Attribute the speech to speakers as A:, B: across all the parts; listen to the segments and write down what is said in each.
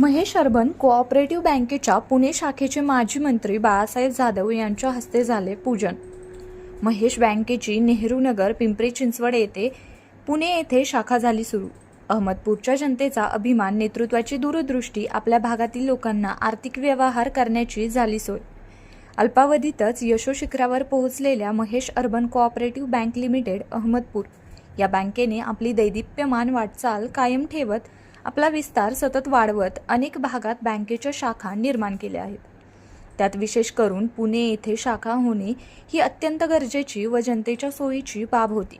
A: Mahesh urban cooperative बँकेच्या पुणे शाखेचे माजी मंत्री बाळासाहेब जाधव यांच्या हस्ते झाले पूजन. महेश बँकेची नेहरू नगर पिंपरी चिंचवड येथे पुणे येथे शाखा झाली सुरू. अहमदपूरच्या जनतेचा अभिमान नेतृत्वाची दूरदृष्टी आपल्या भागातील लोकांना आर्थिक व्यवहार करण्याची झाली सोय. अल्पावधीतच यशोशिखरावर पोहोचलेल्या Mahesh urban cooperative bank limited Ahmedpur या बँकेने आपली दैदिप्यमान वाटचाल कायम ठेवत आपला विस्तार सतत वाढवत अनेक भागात बँकेच्या शाखा निर्माण केल्या आहेत. त्यात विशेष करून पुणे येथे शाखा होणे ही अत्यंत गरजेची व जनतेच्या सोयीची बाब होती.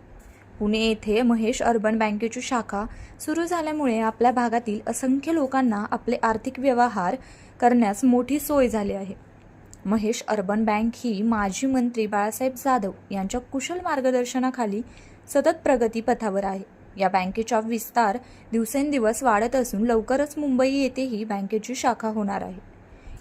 A: पुणे येथे महेश अर्बन बँकेची शाखा सुरू झाल्यामुळे आपल्या भागातील असंख्य लोकांना आपले आर्थिक व्यवहार करण्यास मोठी सोय झाली आहे. महेश अर्बन बँक ही माजी मंत्री बाळासाहेब जाधव यांच्या कुशल मार्गदर्शनाखाली सतत प्रगतीपथावर आहे. या बँकेचा विस्तार दिवसेंदिवस वाढत असून लवकरच मुंबई येथेही बँकेची शाखा होणार आहे.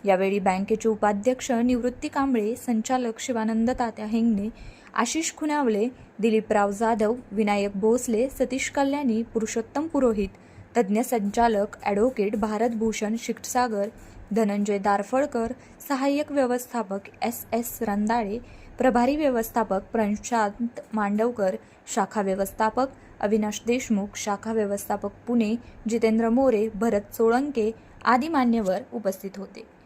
A: यावेळी बँकेचे उपाध्यक्ष निवृत्ती कांबळे संचालक शिवानंद तात्या हेंगणे आशिष खुनावले दिलीपराव जाधव विनायक भोसले सतीश कल्याणी पुरुषोत्तम पुरोहित तज्ज्ञ संचालक ॲडव्होकेट भारत भूषण क्षीरसागर धनंजय दारफळकर सहाय्यक व्यवस्थापक एस एस रंदाळे प्रभारी व्यवस्थापक प्रशांत मांडवकर शाखा व्यवस्थापक अविनाश देशमुख शाखा व्यवस्थापक पुणे जितेंद्र मोरे भरत सोळंके आदी मान्यवर उपस्थित होते.